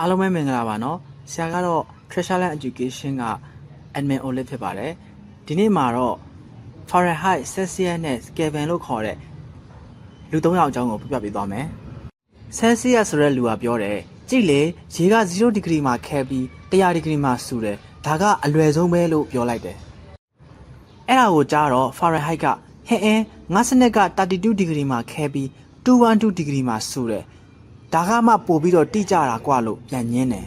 အားလုံးပဲမင်္ဂလာပါနော်ဆရာကတော့ Treasureland Education က admin Olive ဖြစ်ပါတယ်ဒီနေ့မှာတော့ Fahrenheit Celsius နဲ့ Kelvin လို့ခေါ်တဲ့လူ၃ယောက်အကြောင်းကိုပြပြပေးသွားမယ် Celsius ဆိုတဲ့လူကပြောတယ်ကြည့်လေရေက0ဒီဂရီမှာခဲပြီး100ဒီဂရီမှာစူတယ်ဒါကအလွယ်ဆုံးပဲလို့ပြောလိုက်တယ်အဲ့ဒါကိုကြားတော့ Fahrenheit ကဟင်းအင်းငါစနစ်က32ဒီဂရီမှာခဲပြီး212ဒီဂရီမှာစူတယ် ဒါကမှပို့ပြီးတော့တိကျတာကွာလို့ပြန်ညင်းတယ်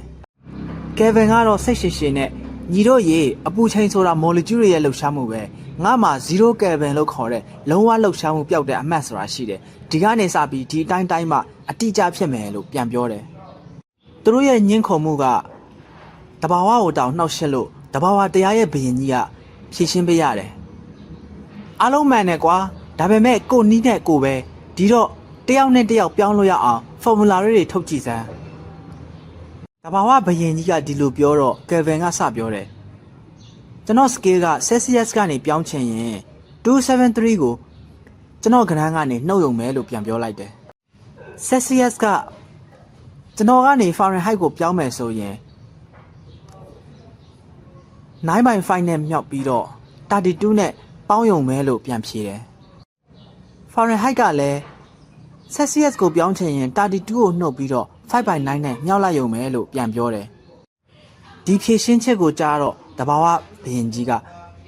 ကယ်ဗင်ကတော့စိတ်ရှင်ရှင်နဲ့ညီတို့ရေအပူချိန်ဆိုတာမော်လီကျူးတွေရဲ့လှုပ်ရှားမှုပဲငါမှာ0ကယ်ဗင်လို့ခေါ်တဲ့လုံးဝလှုပ်ရှားမှုပျောက်တဲ့အမှတ်ဆိုတာရှိတယ်ဒီကနေစပြီးဒီအတိုင်းတိုင်းမှအတိအကျဖြစ်မယ်လို့ပြန်ပြောတယ်သူတို့ရဲ့ညှင်းခုံမှုကတဘာဝကိုတောင်နှောက်ရှက်လို့တဘာဝတရားရဲ့ဘယင်ကြီးကဖြည့်ရှင်းပေးရတယ်အားလုံးမှန်တယ်ကွာဒါပေမဲ့ကိုနီးတဲ့ကိုပဲဒီတော့တယောက်နဲ့တယောက်ပြောင်းလို့ရအောင် ဖော်မူလာတွေထုတ်ကြည့်စမ်းတဘာဝဘယင်ကြီးကဒီလိုပြောတော့ကယ်ဗင်ကစပြောတယ်ကျွန်တော် scale က Celsius ကနေပြောင်းချင်ရင်273ကိုကျွန်တော်ကဏ္ဍကနေနှုတ်ယုံမယ်လို့ပြန်ပြောလိုက်တယ် Celsius ကကျွန်တော်ကနေ Fahrenheit ကိုပြောင်းမယ်ဆိုရင်9.5နဲ့မြောက်ပြီးတော့32နဲ့ပေါင်းယုံမယ်လို့ပြန်ဖြေတယ် Fahrenheit ကလည်း Celsius ကိုပြောင်းချင်ရင်32ကိုနှုတ်ပြီးတော့5/9နဲ့မြောက်လိုက်ရုံပဲလို့ပြန်ပြောတယ်။ဒီဖြည့်ရှင်းချက်ကိုကြားတော့တဘာဝဘယင်ကြီးက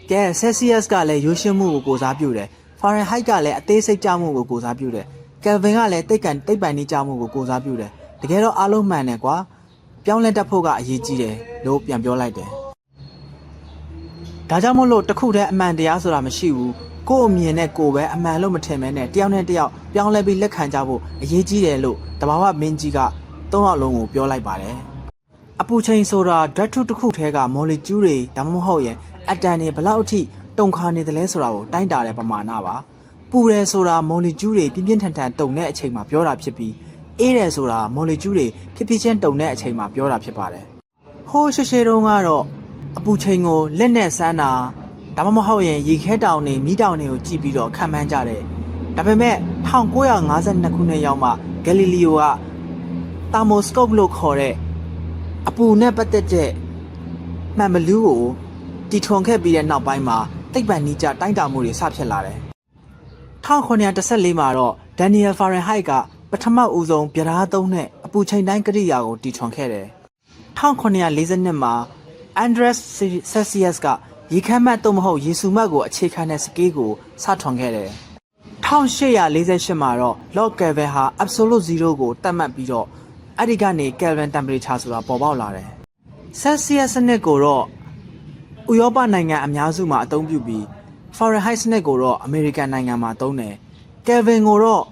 ကဲ Celsius ကလည်းရိုးရှင်းမှုကိုကိုစားပြုတယ်။ Fahrenheit ကလည်းအသေးစိတ်ကြမှုကိုကိုစားပြုတယ်။ Kelvin ကလည်းတိတ်ကန်တိတ်ပန်နေကြမှုကိုကိုစားပြုတယ်။တကယ်တော့အားလုံးမှန်တယ်ကွာ။ပြောင်းလဲတတ်ဖို့ကအရေးကြီးတယ်လို့ပြန်ပြောလိုက်တယ်။ဒါကြောင့်မို့လို့တစ်ခုတည်းအမှန်တရားဆိုတာမရှိဘူး။ ကိုယ့်အမြင်နဲ့ကိုယ်ပဲအမှန်လို့မထင်မဲနဲ့တယောက်နဲ့တယောက်ပြောင်းလဲပြီးလက်ခံကြဖို့အရေးကြီးတယ်လို့တဘာဝမင်းကြီးကသုံးယောက်လုံးကိုပြောလိုက်ပါတယ်။အပူချိန်ဆိုတာဓာတ်ထုတစ်ခုထဲကမော်လီကျူးတွေဒါမှမဟုတ်ရင်အတန်တွေဘယ်လောက်အထိတုန်ခါနေတယ်လဲဆိုတာကိုတိုင်းတာတဲ့ပမာဏပါ။ပူတယ်ဆိုတာမော်လီကျူးတွေပြင်းပြင်းထန်ထန်တုန်တဲ့အချိန်မှာပြောတာဖြစ်ပြီးအေးတယ်ဆိုတာမော်လီကျူးတွေဖြည်းဖြည်းချင်းတုန်တဲ့အချိန်မှာပြောတာဖြစ်ပါတယ်။ဟိုးရှေ့ရှေ့တုန်းကတော့အပူချိန်ကိုလက်နဲ့စမ်းတာ ဒါမှမဟုတ်ရင်ရေခဲတောင်တွေမီးတောင်တွေကိုကြည့်ပြီးတော့ခံမှန်းကြတယ်။ဒါပေမဲ့1952ခုနှစ်ရောက်မှဂယ်လီလီယိုကတာမိုစကုပ်လို့ခေါ်တဲ့အပူနဲ့ပတ်သက်တဲ့မှန်ဘလူးကိုတီထွန်ခဲ့ပြီးတဲ့နောက်ပိုင်းမှာသိပ္ပံနိကြတိုင်းတာမှုတွေစဖြစ်လာတယ်။1914မှာတော့ဒန်နီယယ်ဖာရန်ဟိုက်ကပထမဦးဆုံးဗျာဒားသုံးနဲ့အပူချိန်တိုင်းကရိယာကိုတီထွန်ခဲ့တယ်။1942မှာအန်ဒရက်ဆက်ဆီယပ်စ်က ရေခမ်းမတ်သို့မဟုတ်ရေစုမတ်ကိုအခြေခံတဲ့စကေးကိုစထွန်ခဲ့တယ်။1848မှာတော့ log kelvin ဟာ absolute 0ကိုသတ်မှတ်ပြီးတော့အဲ့ဒီကနေ kelvin temperature ဆိုတာပေါ်ပေါက်လာတယ်။ celsius စနစ်ကိုတော့ဥရောပနိုင်ငံအများစုမှာအသုံးပြုပြီး fahrenheit စနစ်ကိုတော့ american နိုင်ငံမှာသုံးတယ်။ kelvin ကိုတော့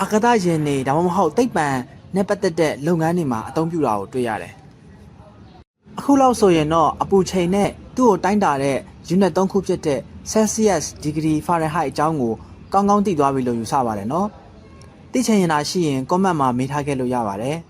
အာကာသယာဉ်တွေဒါမှမဟုတ်သိပ္ပံနဲ့ပတ်သက်တဲ့လုပ်ငန်းတွေမှာအသုံးပြုတာကိုတွေ့ရတယ်။အခုလောက်ဆိုရင်တော့အပူချိန်နဲ့ သူ့ကိုတိုင်းတာတဲ့ unit 3ခုဖြစ်တဲ့ celsius degree fahrenheit အကြောင်းကိုကောင်းကောင်းသိသွားပြီလို့ယူဆပါတယ်နော်။သိချင်ရင်သာရှိရင် comment မှာမေးထားခဲ့လို့ရပါတယ်။